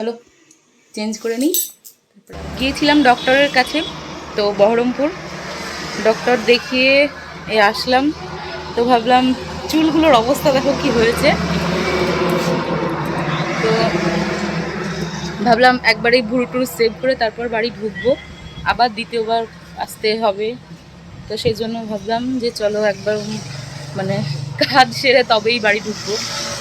চলো চেঞ্জ করে নিই। গিয়েছিলাম ডক্টরের কাছে, তো বহরমপুর। ডক্টর দেখিয়ে এ আসলাম, তো ভাবলাম চুলগুলোর অবস্থা দেখো কি হয়েছে। তো ভাবলাম একবারেই ভুরু টুরু সেভ করে তারপর বাড়ি ঢুকবো, আবার দ্বিতীয়বার আসতে হবে। তো সেই জন্য ভাবলাম যে চলো একবার মানে কাজ সেরে তবেই বাড়ি ঢুকবো।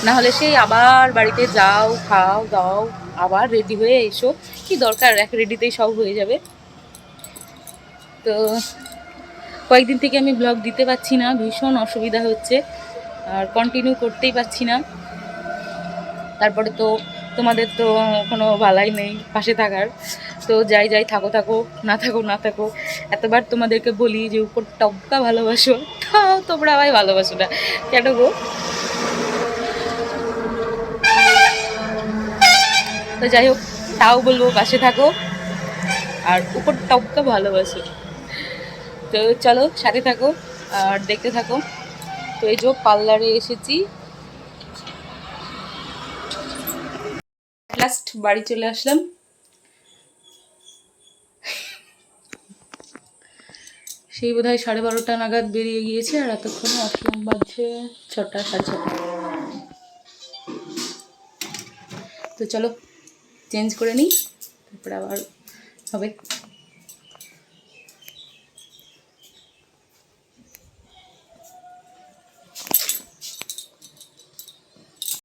না হলে সেই আবার বাড়িতে যাও, খাও, দাও, আবার রেডি হয়ে এসো। কি দরকার? এক রেডিতেই সব হয়ে যাবে। তো কয়েকদিন থেকে আমি ব্লগ দিতে পারছি না, ভীষণ অসুবিধা হচ্ছে। আর কন্টিনিউ করতেই পারছি না। তারপরে তো তোমাদের তো কোনো বালাই নেই পাশে থাকার। তো যাই যাই, থাকো থাকো, না থাকো না থাকো। এতবার তোমাদেরকে বলি যে, উপর টপকা ভালোবাসো। তাও তোমরা আমায় ভালোবাসো না। কেন গো? তো যাই হোক, তাও বলব, পাশে থাকো। আর উপর টপকা ভালোবাসো। তো চলো, সাথে থাকো আর দেখতে থাকো। তো এই যে পার্লারে এসেছি। লাস্ট বাড়ি চলে আসলাম। সেই বোধ হয় সাড়ে বারোটা নাগাদ বেরিয়ে গিয়েছে, আর এতক্ষণে আসলাম বাজছে ছটা, সাড়ে ছটা। তো চলো চেঞ্জ করে নিই তারপরে আবার হবে।